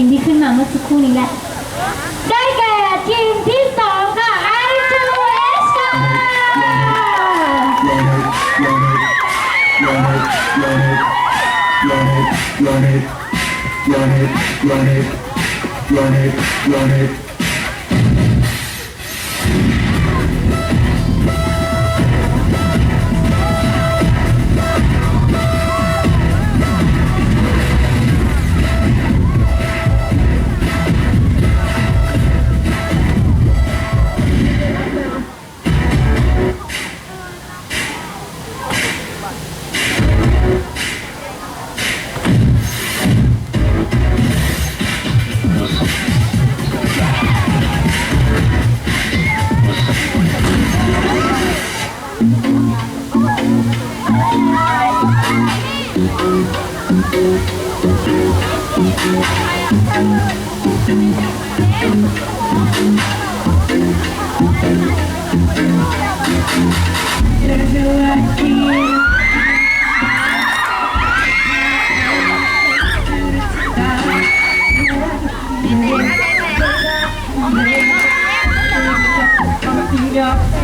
ทีมที่ขึ้นมาเมื่อสักครู่นี้แหละ ได้แก่ทีมที่สองค่ะ I2S ค่ะ Run it. Pak. There's Yeah.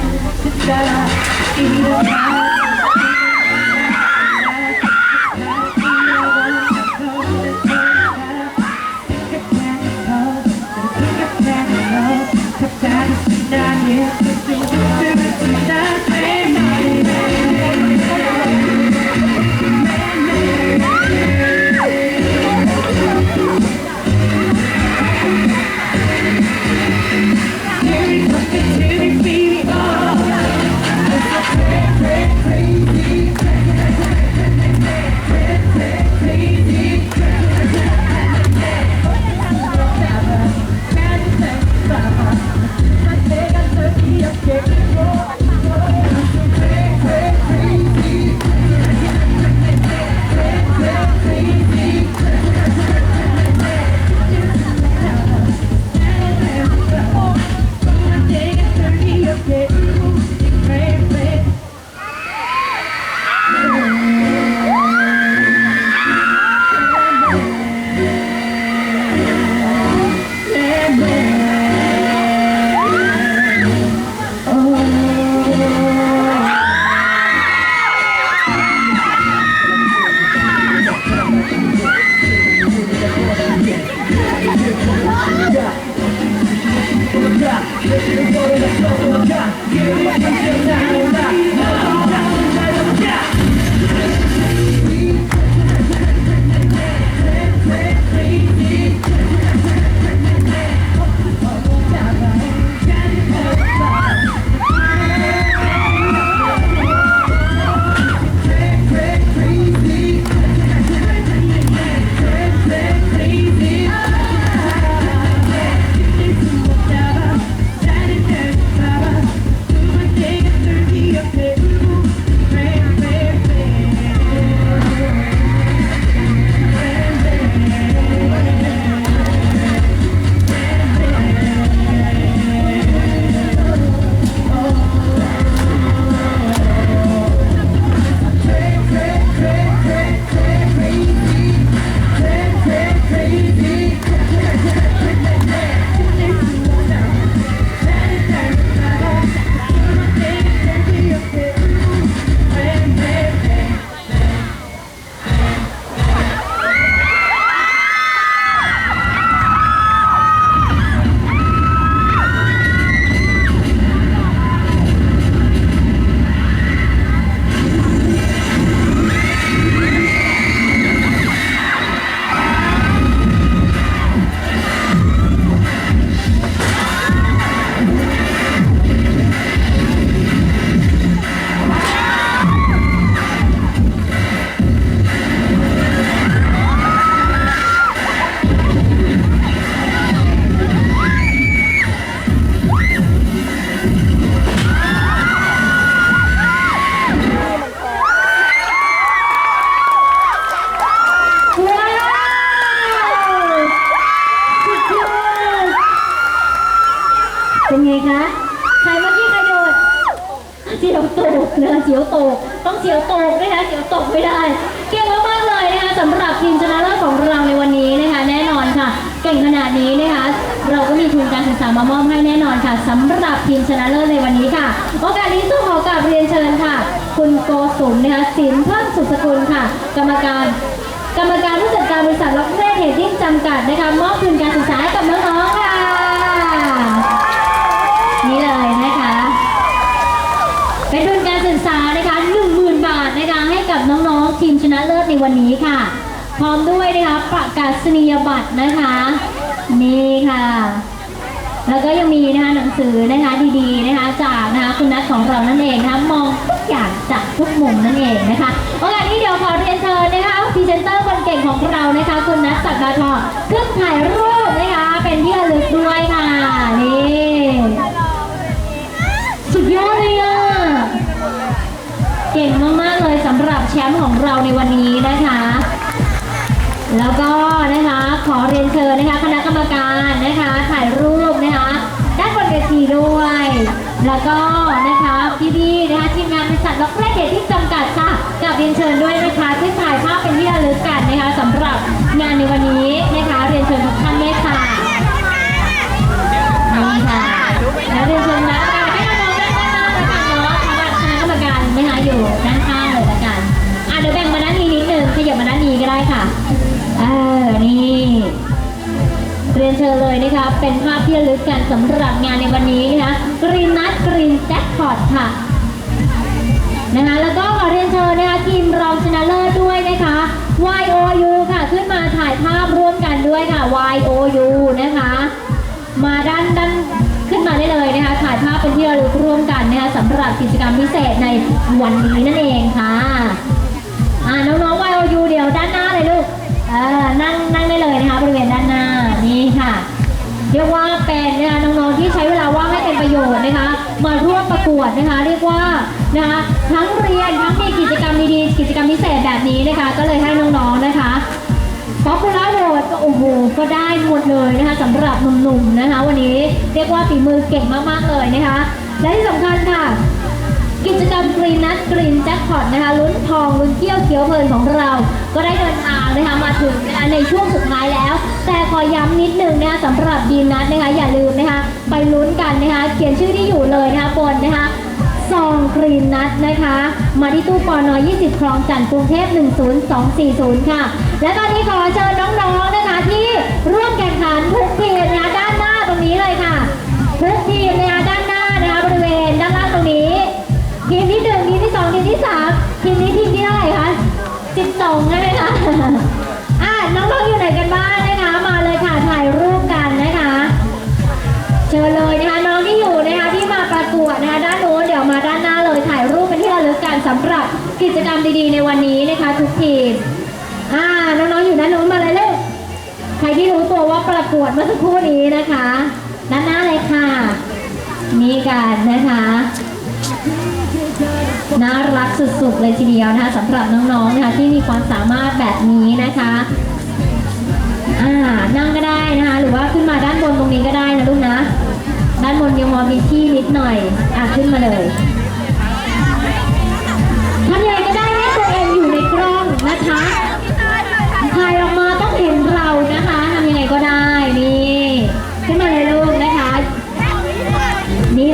ยวตกนะคะเกี่ยวตกไม่ได้ เก่งมากๆเลยนะคะสำหรับทีมชนะเลิศของเราในวันนี้นะคะ แน่นอนค่ะ เก่งขนาดนี้นะคะ เราก็มีทุนการศึกษามามอบให้แน่นอนค่ะสำหรับทีมชนะเลิศในวันนี้ค่ะ โอกาสนี้ต้องขอกราบเรียนเชิญค่ะ คุณโกสุมนะคะสินเพิ่มสุสกุลค่ะ กรรมการ กรรมการผู้จัดการบริษัทล็อกเรดเฮดดิ้งจำกัดนะคะมอบทุนการ พร้อมด้วยนะคะประกาศนียบัตรนะคะ นี่ค่ะ แล้วก็ยังมีนะคะหนังสือนะคะดีๆนะคะ จากนะคะคุณนัทของเรานั่นเองนะคะมองทุกอย่างจากทุกมุมนั่นเองนะคะโอกาสนี้เดี๋ยวขอเรียนเชิญนะคะพรีเซนเตอร์คนเก่งของเรานะคะคุณนัทสักดาทองขึ้นถ่ายรูปนะคะ เป็นที่ระลึกด้วยค่ะนี่สุดยอดเลยอะเก่งมากๆเลยสำหรับแชมป์ของเราในวันนี้นะคะ แล้วก็นะคะขอเรียนเชิญนะคะคณะกรรมการนะคะถ่ายรูปนะคะด้านบนเวทีด้วย แล้วก็นะคะพี่ๆนะคะทีมงานบริษัทล็อกแรกเดทที่จำกัดค่ะกับเรียนเชิญด้วยนะคะที่ถ่ายภาพเป็นที่ระลึกกันนะคะ ที่ระลึกกันสำหรับงานในวันนี้นะคะกรีนนัทกรีนแจ็คพอตค่ะนะคะแล้วก็ขอเรียนเชิญนะคะทีมรองชนะเลิศด้วยนะคะ YOU ค่ะขึ้นมาถ่ายภาพร่วมกันด้วยค่ะ YOU นะคะ มาด้านด้านขึ้นมาได้เลยนะคะถ่ายภาพเป็นที่ระลึกร่วมกันนะคะสำหรับกิจกรรมพิเศษในวันนี้นั่นเองค่ะอ่าน้องๆ YOU เดี๋ยวด้านหน้าเลยลูกเออนั่งนั่งได้เลยนะคะบริเวณด้านหน้า เรียกว่าเป็นนะคะน้องๆที่ใช้เวลาว่างให้เป็นประโยชน์นะคะ มาร่วมประกวดนะคะ เรียกว่านะคะทั้งเรียนทั้งมีกิจกรรมดีๆกิจกรรมพิเศษแบบนี้นะคะ ก็เลยให้น้องๆนะคะป๊อปปูล่าโหวตก็โอ้โหก็ได้หมดเลยนะคะสำหรับหนุ่มๆนะคะ วันนี้เรียกว่าฝีมือเก่งมากๆเลยนะคะ และที่สำคัญค่ะกิจกรรมกรีนนัทกรีนแจ็คพอตนะคะลุ้นทองลุ้นเที่ยวเขียวเพลินของเรา ก็ได้เดินทางนะคะมาถึงในช่วงสุดท้ายแล้ว แต่ขอย้ำนิดนึงนะคะสำหรับดีนัทนะคะอย่าลืมนะคะไปลุ้นกันนะคะเขียนชื่อที่อยู่เลยนะคะบนนะคะซองกรีนนัทนะคะ มาที่ตู้ปอนอ20 คลองจันทร์กรุงเทพ 10240 ค่ะ และตอนนี้ขอเชิญน้องๆนะคะที่ร่วมแข่งขันทุกทีมนะคะด้านหน้าตรงนี้เลยค่ะทุกทีมนะคะด้านหน้านะคะบริเวณด้านล่างตรงนี้ทีมที่หนึ่งทีมที่สองทีมที่สามทีมนี้ทีมที่เท่าไหร่คะ12ใช่ไหมคะำหรับกิจกรรมดีๆ ในวันนี้นะคะทุกทีมอ่าน้องๆอยู่ด้านโน้นมาเลยลูกใครที่รู้ตัวว่าประกวดเมื่อสักครู่นี้นะคะด้านหน้าเลยค่ะนี่กันนะคะน่ารักสุดๆเลยทีเดียวนะคะสำหรับน้องๆนะคะที่มีความสามารถแบบนี้นะคะอ่านั่งก็ได้นะคะหรือว่าขึ้นมาด้านบนตรงนี้ก็ได้นะลูกนะ ด้านบนยังมอมีที่นิดหน่อยอะขึ้นมาเลย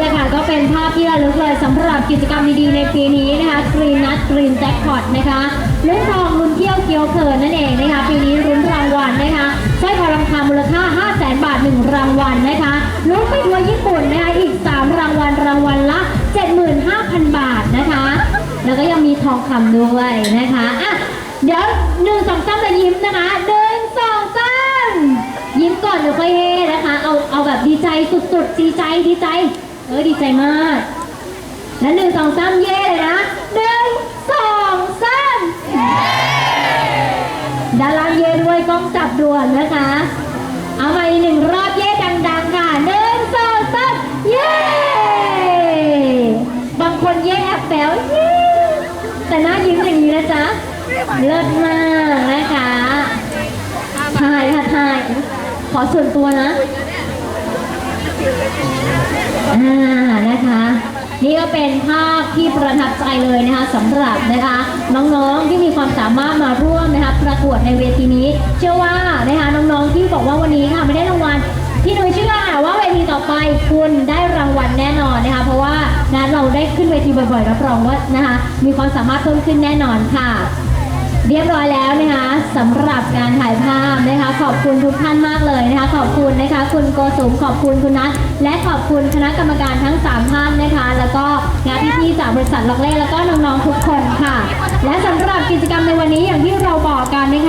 แหละค่ะก็เป็นภาพที่ระลึกเลยสำหรับกิจกรรมดีๆในปีนี้นะคะ Green Nut Green Jackpot นะคะลุ้นทองลุ้นเที่ยวเกียวเขินนั่นเองนะคะปีนี้ลุ้นรางวัลนะคะสร้อยคอทองคำมูลค่า 5 0 0 0 0 0บาท 1 รางวัลนะคะลุ้นไปทัวร์ญี่ปุ่นนะคะอีก 3 รางวัลรางวัลละ 75,000 บาทนะคะ แล้วก็ยังมีทองคำด้วยนะคะอะเดี๋ยวหนึ่งสองสามจะยิ้มนะคะหนึ่งสองสามยิ้มก่อนเดี๋ยวค่อยเฮนะคะ เอาเอาแบบดีใจสุดๆดีใจดีใจ เออดีใจมากแล้วหนึ่งสองสามเย่เลยนะหนึ่งสองสามดาราเย่ด้วยกล้องจับด่วนนะคะ เอาไปหนึ่งรอบเย่ดังๆค่ะหนึ่งสองสามเย่บางคนเย่แอบแป๋วเย่แต่หน้ายิ้มอย่างนี้นะจ๊ะเลิศมากนะคะถ่ายค่ะถ่ายขอส่วนตัวนะ นะคะ นี่ก็เป็นภาพที่ประทับใจเลยนะคะสำหรับนะคะน้องๆที่มีความสามารถมาร่วมนะคะประกวดในเวทีนี้ เชื่อว่านะคะน้องๆที่บอกว่าวันนี้ค่ะไม่ได้รางวัลพี่หนุ่ยเชื่อว่าเวทีต่อไปคุณได้รางวัลแน่นอนนะคะเพราะว่านะเราได้ขึ้นเวทีบ่อยๆรับรองว่านะคะมีความสามารถเพิ่มขึ้นแน่นอนค่ะ เรียบร้อยแล้วนะคะสำหรับการถ่ายภาพนะคะ ขอบคุณทุกท่านมากเลยนะคะ ขอบคุณนะคะ คุณโกสุมขอบคุณคุณนัทและขอบคุณคณะกรรมการทั้ง3ท่านนะคะ แล้วก็งานพี่ๆจากบริษัทล็อกเล่แล้วก็น้องๆทุกคนค่ะ และสำหรับกิจกรรมในวันนี้อย่างที่เราบอกกันนะคะ